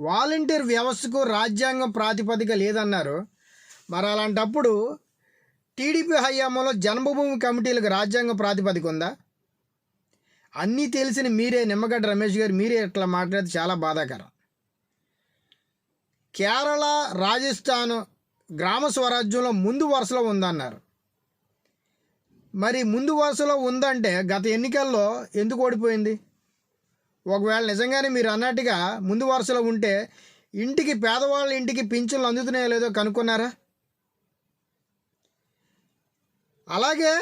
Volunteer వ్యవస్థకు రాజ్యాంగం ప్రాతిపదిక లేదన్నారు. మరి అలాంటప్పుడు టీడీపీ హయాంలో జన్మభూమి కమిటీలకు రాజ్యాంగ ప్రాతిపదిక ఉందా? అన్నీ తెలిసిన మీరే నిమ్మగడ్డ రమేష్ గారు మీరే ఇట్లా మాట్లాడితే చాలా బాధాకరం. కేరళ రాజస్థాన్ గ్రామ స్వరాజ్యంలో ముందు వరుసలో ఉందన్నారు. మరి ముందు వరుసలో ఉందంటే గత ఎన్నికల్లో ఎందుకు ఓడిపోయింది? ఒకవేళ నిజంగానే మీరు అన్నట్టుగా ముందు వరుసలో ఉంటే ఇంటికి పేదవాళ్ళ ఇంటికి పింఛన్లు అందుతున్నాయో లేదో కనుక్కున్నారా? అలాగే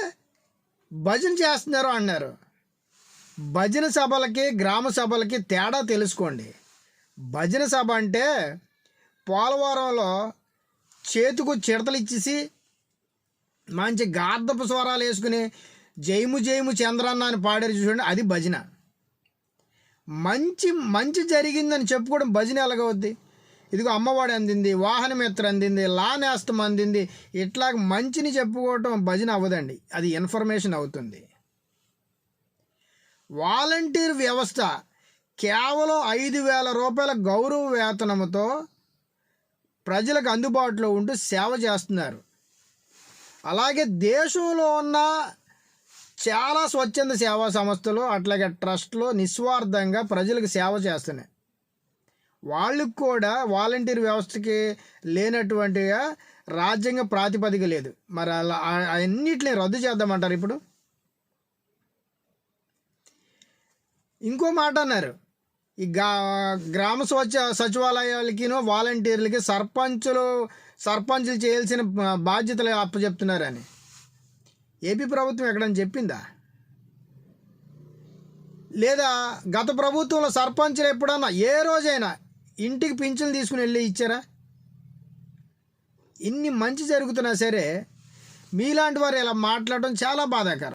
భజన చేస్తున్నారు అన్నారు. భజన సభలకి గ్రామ సభలకి తేడా తెలుసుకోండి. భజన సభ అంటే పోలవరంలో చేతుకు చిడతలు ఇచ్చేసి మంచి గార్ధపు స్వరాలు వేసుకుని జయము జయము చంద్రన్న అని పాడారు చూడండి అది భజన. మంచి మంచి జరిగిందని చెప్పుకోవడం భజన ఎలాగవుద్ది? ఇదిగో అమ్మవాడు అందింది వాహనమిత్ర అందింది లా నేస్తం అందింది. ఇట్లా మంచిని చెప్పుకోవటం భజన అవ్వదండి. అది ఇన్ఫర్మేషన్ అవుతుంది. వాలంటీర్ వ్యవస్థ కేవలం ఐదు వేల రూపాయల గౌరవ వేతనంతో ప్రజలకు అందుబాటులో ఉంటూ సేవ చేస్తున్నారు. అలాగే దేశంలో ఉన్న చాలా స్వచ్ఛంద సేవా సంస్థలు అట్లాగే ట్రస్ట్లు నిస్వార్థంగా ప్రజలకు సేవ చేస్తున్నాయి. వాళ్ళకు కూడా వాలంటీర్ వ్యవస్థకి లేనటువంటిగా రాజ్యాంగ ప్రాతిపదిక లేదు. మరి అలా అన్నిటిని రద్దు చేద్దామంటారు ఇప్పుడు? ఇంకో మాట అన్నారు. ఈ గా గ్రామ స్వచ్ఛ సచివాలయాలకినో వాలంటీర్లకి సర్పంచులు సర్పంచులు చేయాల్సిన బాధ్యతలు అప్పచెప్తున్నారని. ఏపీ ప్రభుత్వం ఎక్కడని చెప్పిందా? లేదా గత ప్రభుత్వంలో సర్పంచులు ఎప్పుడన్నా ఏ రోజైనా ఇంటికి పింఛన్లు తీసుకుని వెళ్ళి ఇచ్చారా? ఇన్ని మంచి జరుగుతున్నా సరే మీలాంటి వారు ఇలా మాట్లాడడం చాలా బాధాకరం.